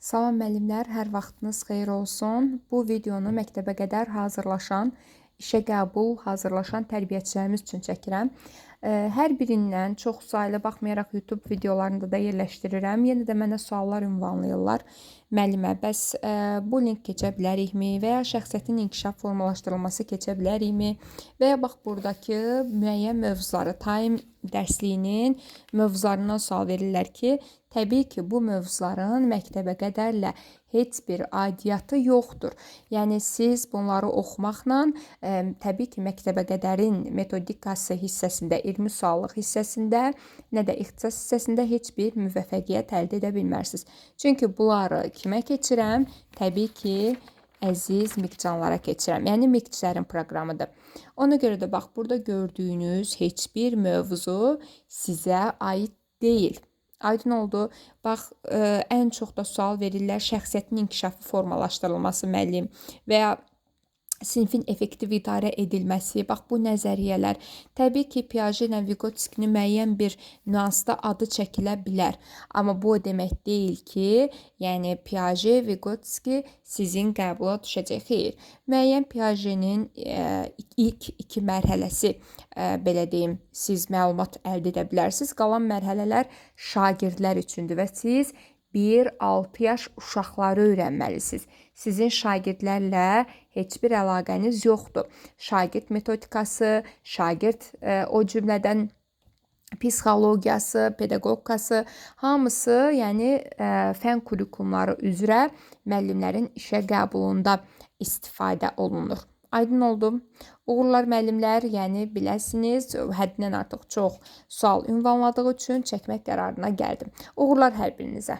Salam müəllimlər, hər vaxtınız xeyir olsun. Bu videonu məktəbə qədər hazırlaşan, işə qəbul hazırlaşan tərbiyəçilərimiz üçün çəkirəm. Hər birindən çox saylı baxmayaraq YouTube videolarında da yerləşdirirəm. Yenə də mənə suallar ünvanlayırlar. Müəllimə, bəs ə, bullying keçə bilərikmi və ya şəxsiyyətin inkişaf formalaşdırılması keçə bilərikmi? Və ya bax burdakı müəyyən mövzuları time dərsliyinin mövzularından sual verirlər ki, təbii ki, bu mövzuların məktəbə qədərlə heç bir aidiyyatı yoxdur. Yəni siz bunları oxumaqla ə, təbii ki, məktəbə qədərin metodikası hissəsində, 20 suallıq hissəsində, nə də ixtisas hissəsində heç bir müvəffəqiyyət əldə edə bilmərsiniz. Çünki bunları kimə keçirəm? Təbii ki, əziz miqcanlara keçirəm. Yəni miqçilərin proqramıdır. Ona görə də bax burada gördüyünüz heç bir mövzu sizə aid deyil. Aydın oldu. Bax, ə, ən çox da sual verirlər şəxsiyyətin inkişafı formalaşdırılması müəllim və ya sinfin effektiv idarə edilməsi, bax bu nəzəriyyələr. Təbii ki, Piaget ilə Vygotsky-nin müəyyən bir nüansda adı çəkilə bilər. Amma bu o demək deyil ki, yəni Piaget, Vygotsky sizin qəbula düşəcək. Xeyr. Müəyyən Piaget-nin ə, ilk iki mərhələsi ə, belə deyim, siz məlumat əldə edə bilərsiniz. Qalan mərhələlər şagirdlər üçündür və siz 1-6 yaş uşaqları öyrənməlisiniz. Sizin şagirdlərlə heç bir əlaqəniz yoxdur. Şagird metodikası, şagird ə, o cümlədən psixologiyası, pedaqogikası hamısı, yəni ə, fən kurikulumları üzrə müəllimlərin işə qəbulunda istifadə olunur. Aydın oldu. Uğurlar müəllimlər, yəni biləsiniz, həddindən artıq çox sual ünvanladığı üçün çəkmək qərarına gəldim. Uğurlar hər birinizə.